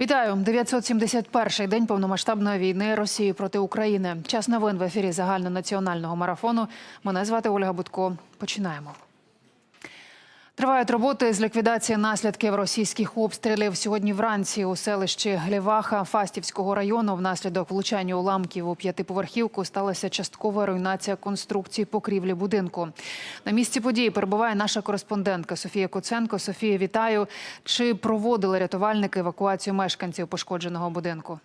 Вітаю 971-й день повномасштабної війни Росії проти України. Час новин в ефірі загальнонаціонального марафону. Мене звати Ольга Будко. Починаємо. Тривають роботи з ліквідації наслідків російських обстрілів. Сьогодні вранці у селищі Гліваха Фастівського району внаслідок влучання уламків у п'ятиповерхівку сталася часткова руйнація конструкції покрівлі будинку. На місці події перебуває наша кореспондентка Софія Куценко. Софія, вітаю. Чи проводили рятувальники евакуацію мешканців пошкодженого будинку?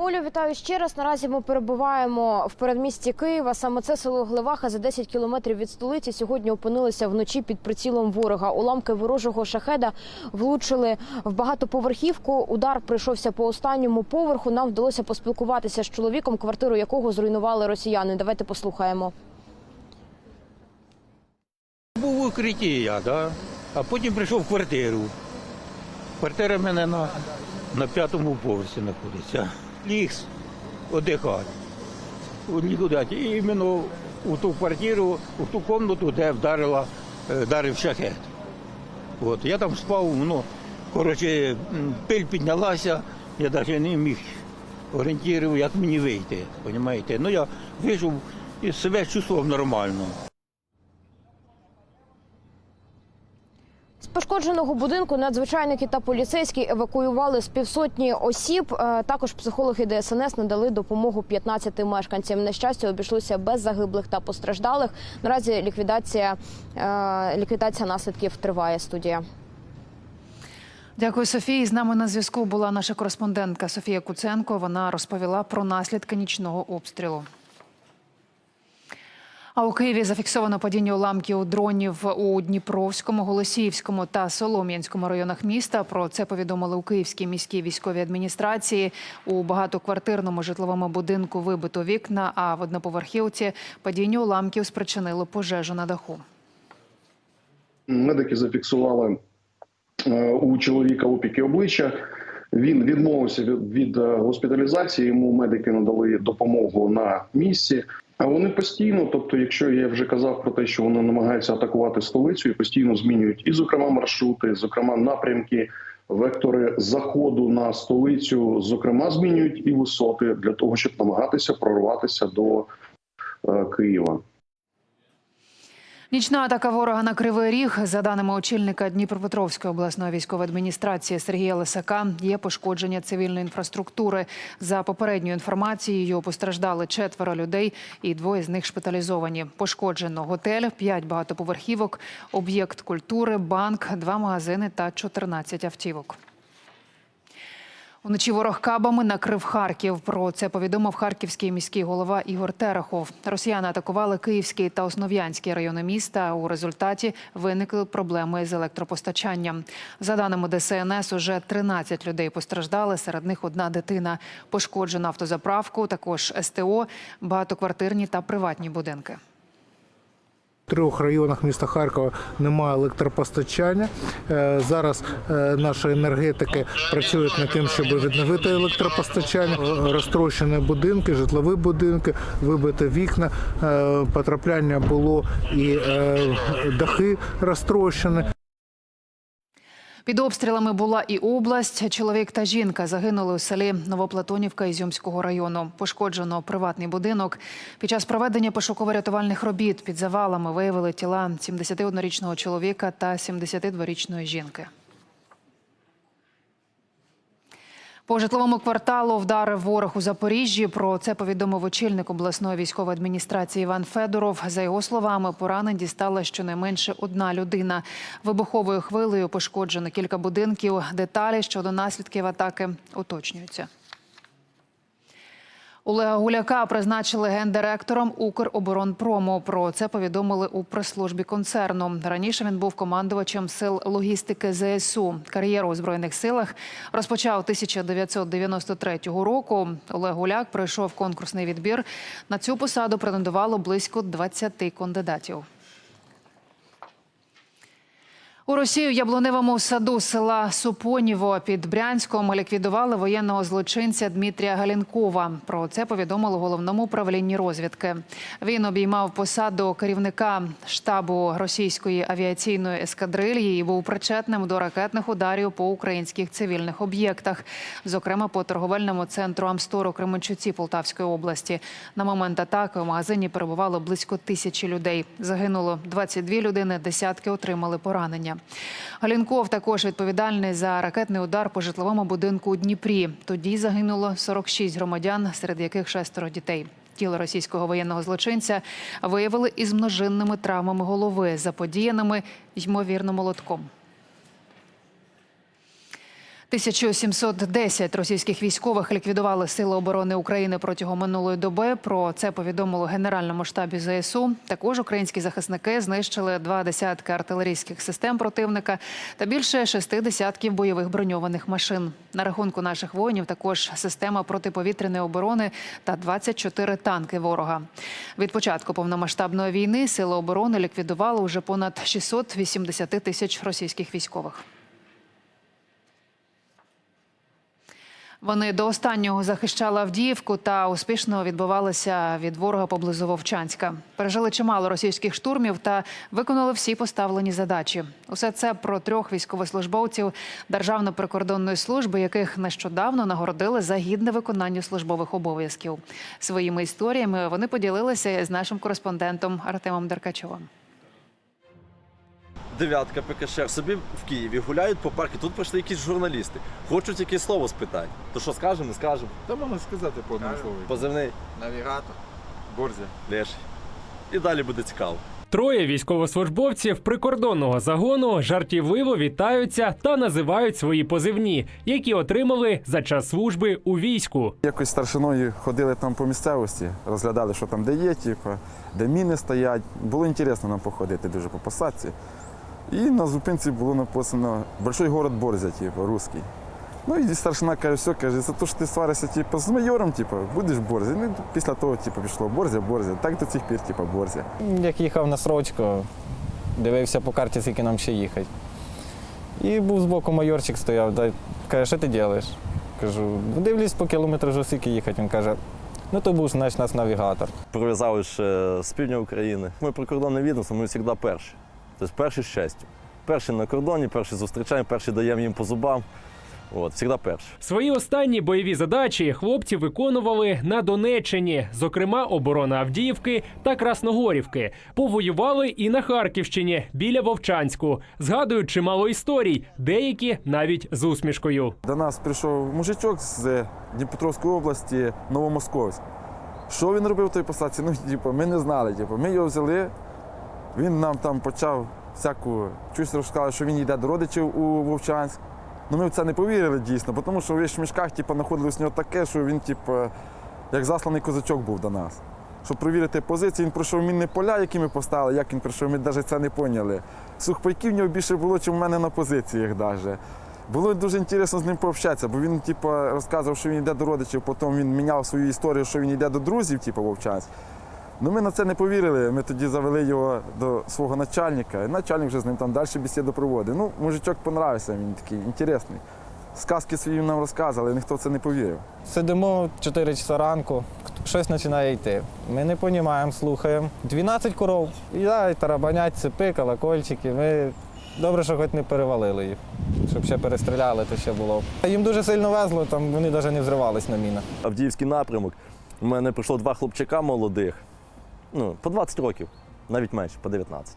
Олю, вітаю ще раз. Наразі ми перебуваємо в передмісті Києва. Саме це село Гливаха за 10 кілометрів від столиці. Сьогодні опинилися вночі під прицілом ворога. Уламки ворожого шахеда влучили в багатоповерхівку. Удар прийшовся по останньому поверху. Нам вдалося поспілкуватися з чоловіком, квартиру якого зруйнували росіяни. Давайте послухаємо. Був в укритті я, да? а потім прийшов в квартиру. Квартира в мене на, на п'ятому поверсі знаходиться. Ліг одихати. І іменно у ту квартиру, у ту кімнату, де вдарила, е, вдарив шахет. От, я там спав, ну, коротше, пиль піднялася, я навіть не міг орієнтувати, як мені вийти. Розумієте? Ну я вийшов і себе чувствував нормально. З пошкодженого будинку надзвичайники та поліцейські евакуювали з півсотні осіб. Е, Також психологи ДСНС надали допомогу 15 мешканцям. На щастя, обійшлося без загиблих та постраждалих. Наразі ліквідація, е, ліквідація наслідків триває. Студія. Дякую, Софії. З нами на зв'язку була наша кореспондентка Софія Куценко. Вона розповіла про наслідки нічного обстрілу. А у Києві зафіксовано падіння уламків дронів у Дніпровському, Голосіївському та Солом'янському районах міста. Про це повідомили у Київській міській військовій адміністрації. У багатоквартирному житловому будинку вибито вікна, а в одноповерхівці падіння уламків спричинило пожежу на даху. Медики зафіксували е, у чоловіка опіки обличчя. Він відмовився від, від е, госпіталізації. Йому медики надали допомогу на місці. А вони постійно, тобто, якщо я вже казав про те, що вони намагаються атакувати столицю і постійно змінюють і, зокрема, маршрути, зокрема, напрямки, вектори заходу на столицю, зокрема, змінюють і висоти для того, щоб намагатися прорватися до е, Києва. Нічна атака ворога на Кривий Ріг, за даними очільника Дніпропетровської обласної військової адміністрації Сергія Лисака, є пошкодження цивільної інфраструктури. За попередньою інформацією, постраждали четверо людей, і двоє з них шпиталізовані. Пошкоджено готель, п'ять багатоповерхівок, об'єкт культури, банк, два магазини та 14 автівок. Уночі ворог кабами накрив Харків. Про це повідомив харківський міський голова Ігор Терехов. Росіяни атакували Київський та Основ'янський райони міста. У результаті виникли проблеми з електропостачанням. За даними ДСНС, уже 13 людей постраждали. Серед них одна дитина. Пошкоджено автозаправку, також СТО, багатоквартирні та приватні будинки. Трьох районах міста Харкова немає електропостачання. Е, Зараз е, наші енергетики працюють над тим, щоб відновити електропостачання. Розтрощені будинки, житлові будинки, вибите вікна. Е, Потрапляння було і дахи розтрощені. Під обстрілами була і область. Чоловік та жінка загинули у селі Новоплатонівка Ізюмського району. Пошкоджено приватний будинок. Під час проведення пошуково-рятувальних робіт під завалами виявили тіла 71-річного чоловіка та 72-річної жінки. По житловому кварталу вдарив ворог у Запоріжжі. Про це повідомив очільник обласної військової адміністрації Іван Федоров. За його словами, поранень дістала щонайменше одна людина. Вибуховою хвилею пошкоджено кілька будинків. Деталі щодо наслідків атаки уточнюються. Олега Гуляка призначили гендиректором Укроборонпрому. Про це повідомили у прес-службі концерну. Раніше він був командувачем сил логістики ЗСУ. Кар'єру у збройних силах розпочав 1993 року. Олег Гуляк пройшов конкурсний відбір. На цю посаду претендувало близько 20 кандидатів. У Росію яблуневому саду села Супоніво під Брянськом ліквідували воєнного злочинця Дмитрія Галінкова. Про це повідомили у головному управлінні розвідки. Він обіймав посаду керівника штабу російської авіаційної ескадрильї і був причетним до ракетних ударів по українських цивільних об'єктах, зокрема по торговельному центру Амстор у Кременчуці Полтавської області. На момент атаки у магазині перебувало близько тисячі людей. Загинуло 22 людини, десятки отримали поранення. Галінков також відповідальний за ракетний удар по житловому будинку у Дніпрі. Тоді загинуло 46 громадян, серед яких шестеро дітей. Тіло російського воєнного злочинця виявили із множинними травмами голови, заподіяними ймовірно молотком. 1710 російських військових ліквідували сили оборони України протягом минулої доби. Про це повідомило Генеральному штабі ЗСУ. Також українські захисники знищили два десятки артилерійських систем противника та більше шести десятків бойових броньованих машин. На рахунку наших воїнів також система протиповітряної оборони та 24 танки ворога. Від початку повномасштабної війни сили оборони ліквідували уже понад 680 тисяч російських військових. Вони до останнього захищали Авдіївку та успішно відбивалися від ворога поблизу Вовчанська. Пережили чимало російських штурмів та виконали всі поставлені задачі. Усе це про трьох військовослужбовців Державної прикордонної служби, яких нещодавно нагородили за гідне виконання службових обов'язків. Своїми історіями вони поділилися з нашим кореспондентом Артемом Деркачовим. Дев'ятка ПКШ собі в Києві гуляють по парку. Тут прийшли якісь журналісти. Хочуть якесь слово спитати. То що скажемо, не скажемо. Та можна сказати по одному слову. Позивний Навігатор. Борзя. Леший. І далі буде цікаво. Троє військовослужбовців прикордонного загону жартівливо вітаються та називають свої позивні, які отримали за час служби у війську. Якось старшиною ходили там по місцевості, розглядали, що там де є, типу, де міни стоять. Було інтересно нам походити дуже по посадці. І на зупинці було написано Большой город Борзя, типу, русський. Ну і старшина каже, все, каже, за те, що ти сваришся типу, з майором, типу, будеш Борзя. Ну, після того типу, пішло Борзя, Борзя. Так до цих пір, типу, Борзя. Як їхав на срочку, дивився по карті, скільки нам ще їхати. І був збоку майорчик стояв, да, каже, що ти робиш? Кажу, «Ну, дивлюсь по кілометру скільки їхати. Він каже, ну то був значить нас навігатор. Прив'язали ще з півдня України. Ми прикордонне відомство, ми завжди перші. Тобто перші з честю. Перші на кордоні, перші зустрічаємо, перші даємо їм по зубам. От, завжди перші. Свої останні бойові задачі хлопці виконували на Донеччині, зокрема оборона Авдіївки та Красногорівки. Повоювали і на Харківщині біля Вовчанську. Згадують чимало історій, деякі навіть з усмішкою. До нас прийшов мужичок з Дніпропетровської області, Новомосковськ. Що він робив в той посадці? Ну, типу, ми не знали. Типу, ми його взяли, він нам там почав всяку щось розказати, що він йде до родичів у Вовчанськ. Ну ми в це не повірили дійсно, тому що в вішмішках типу, знаходилось у нього таке, що він, типу, як засланий козачок був до нас. Щоб перевірити позиції, він пройшов мінні поля, які ми поставили, як він пройшов, ми навіть це не поняли. Сухпайків в нього більше було, ніж у мене на позиціях навіть. Було дуже цікаво з ним пообщатися, бо він типу, розказував, що він йде до родичів, потім він міняв свою історію, що він йде до друзів, типу, Вовчанськ. Ну ми на це не повірили. Ми тоді завели його до свого начальника, і начальник вже з ним там далі бесіду проводив. Ну, мужичок понравився, він такий інтересний. Сказки свої нам розказували, ніхто в це не повірив. Сидимо 4 часа ранку, щось починає йти. Ми не розуміємо, слухаємо. 12 коров. І да, і тарабанять, цепи, колокольчики. Ми добре, що хоч не перевалили їх. Щоб ще перестріляли, то ще було. Їм дуже сильно везло, там вони навіть не взривались на мінах. Авдіївський напрямок. У мене прийшло два хлопчика молодих, ну, по 20 років, навіть менше, по 19.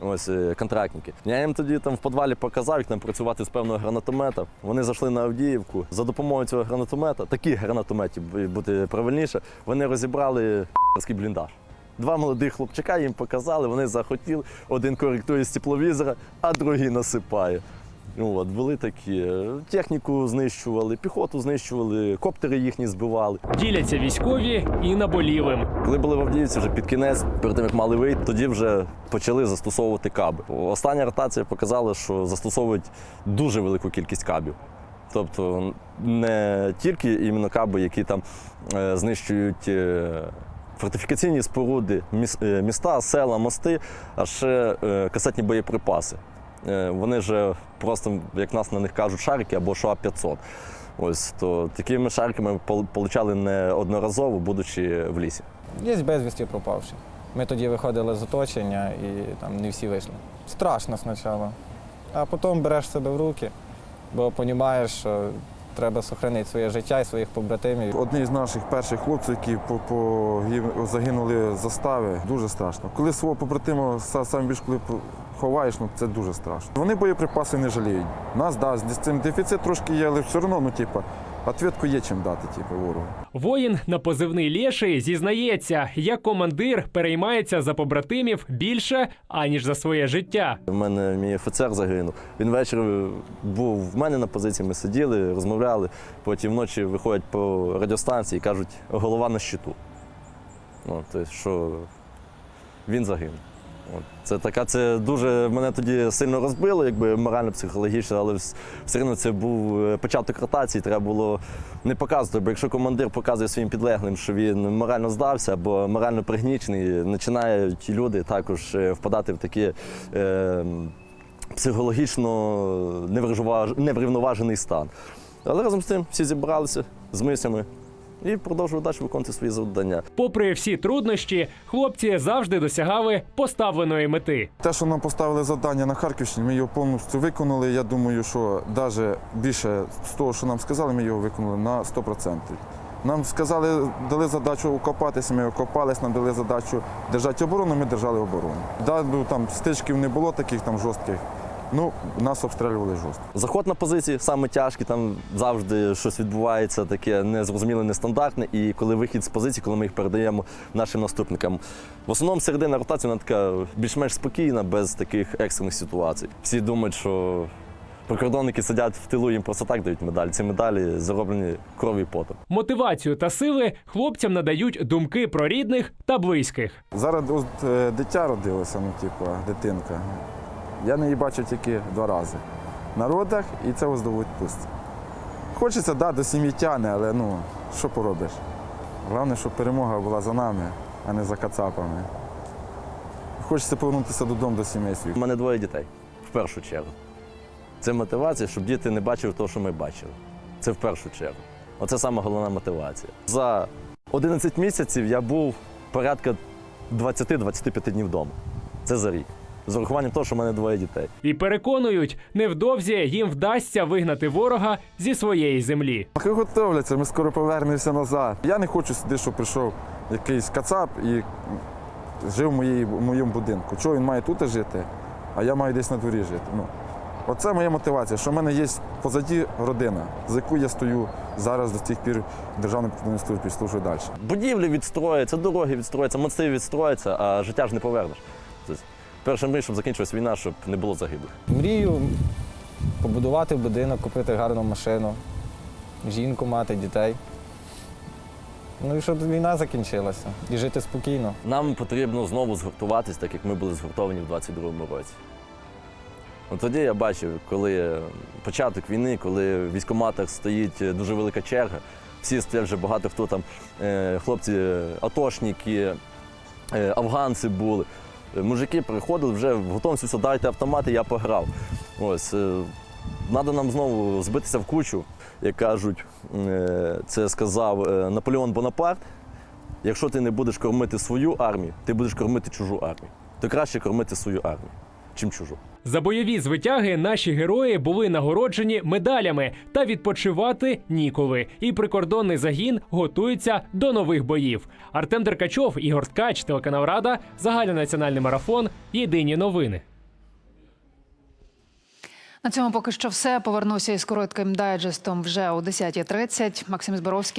Ось е, контрактники. Я їм тоді там в підвалі показав, як там працювати з певного гранатомета. Вони зайшли на Авдіївку. За допомогою цього гранатомета, таких гранатометів бути правильніше, вони розібрали бліндаж. Два молодих хлопчика їм показали, вони захотіли. Один коректує з тепловізора, а другий насипає. Ну, От, були такі. Е, Техніку знищували, піхоту знищували, коптери їхні збивали. Діляться військові і наболілим. Коли були в Авдіївці вже під кінець, перед тим як мали вийти, тоді вже почали застосовувати каби. Остання ротація показала, що застосовують дуже велику кількість кабів. Тобто не тільки іменно каби, які там е, знищують е, фортифікаційні споруди, е, міста, села, мости, а ще е, касетні боєприпаси. Е, вони ж просто, як нас на них кажуть, шарики або ШОА 500. Ось то такими шариками пол- получали неодноразово, будучи в лісі. Є безвісті пропавши. Ми тоді виходили з оточення і там не всі вийшли. Страшно спочатку. А потім береш себе в руки, бо розумієш, що треба сохранити своє життя і своїх побратимів. Одні з наших перших хлопців, які по- загинули застави, дуже страшно. Коли свого побратима сам більш коли ховаєш, ну це дуже страшно. Вони боєприпаси не жаліють. Нас да, з цим дефіцит трошки є, але все одно, ну типу, ответку є чим дати, типу, ворогу. Воїн на позивний Лєший зізнається, як командир переймається за побратимів більше аніж за своє життя. У мене мій офіцер загинув. Він ввечері був в мене на позиції, ми сиділи, розмовляли. Потім вночі виходять по радіостанції і кажуть, голова на щиту. Ну, тобто, що він загинув. Це така, це дуже мене тоді сильно розбило, якби морально, психологічно, але все одно це був е, початок ротації, треба було не показувати. Бо якщо командир показує своїм підлеглим, що він морально здався або морально пригнічений, починають люди також е, впадати в такі. Е, Психологічно неврівноважений стан. Але разом з тим всі зібралися з мислями і продовжували далі виконувати свої завдання. Попри всі труднощі, хлопці завжди досягали поставленої мети. Те, що нам поставили завдання на Харківщині, ми його повністю виконали. Я думаю, що навіть більше з того, що нам сказали, ми його виконали на 100%. Нам сказали, дали задачу окопатися, ми окопались, нам дали задачу держати оборону, ми держали оборону. Да, ну, там стичків не було таких там жорстких. Ну, нас обстрілювали жорстко. Заход на позиції саме тяжкий, там завжди щось відбувається таке незрозуміле, нестандартне. І коли вихід з позиції, коли ми їх передаємо нашим наступникам. В основному середина ротації вона така більш-менш спокійна, без таких екстрених ситуацій. Всі думають, що прикордонники сидять в тилу, їм просто так дають медалі. Ці медалі зароблені кров'ю і потом. Мотивацію та сили хлопцям надають думки про рідних та близьких. Зараз от, е, дитя родилося, ну, типу, дитинка. Я не її бачив тільки два рази. На родах і це ось до. Хочеться, да, до сім'ї тяне, але ну, що поробиш? Головне, щоб перемога була за нами, а не за кацапами. Хочеться повернутися додому до сімей своїх. У мене двоє дітей в першу чергу. Це мотивація, щоб діти не бачили того, що ми бачили. Це в першу чергу. Оце саме головна мотивація. За 11 місяців я був порядка 20-25 днів вдома. Це за рік. З урахуванням того, що в мене двоє дітей. І переконують, невдовзі їм вдасться вигнати ворога зі своєї землі. Хай готовляться, ми скоро повернемося назад. Я не хочу сюди, щоб прийшов якийсь кацап і жив в, моїй, в моєму будинку. Чого він має тут жити, а я маю десь на дворі жити. Ну, оце моя мотивація, що в мене є позаді родина, за яку я стою зараз до цих пір в Державній прикордонній службі служу далі. Будівлі відстроюються, дороги відстроюються, мости відстроюються, а життя ж не повернеш. Перша мрія, щоб закінчилась війна, щоб не було загиблих. Мрію побудувати будинок, купити гарну машину, жінку мати, дітей. Ну і щоб війна закінчилася і жити спокійно. Нам потрібно знову згуртуватись, так як ми були згуртовані в 22-му році. От тоді я бачив, коли початок війни, коли в військкоматах стоїть дуже велика черга, всі стоять вже багато хто там, е, хлопці, е, атошники, е, афганці були. Мужики приходили вже в все, дайте автомати, я пограв. Ось. Треба нам знову збитися в кучу, як кажуть, е, це сказав е, Наполеон Бонапарт. Якщо ти не будеш кормити свою армію, ти будеш кормити чужу армію. То краще кормити свою армію, чим чужу. За бойові звитяги наші герої були нагороджені медалями та відпочивати ніколи. І прикордонний загін готується до нових боїв. Артем Деркачов, Ігор Ткач, телеканал Рада, загальнонаціональний марафон. Єдині новини. На цьому поки що все. Повернуся із коротким дайджестом вже о 10.30. Максим Зборовський.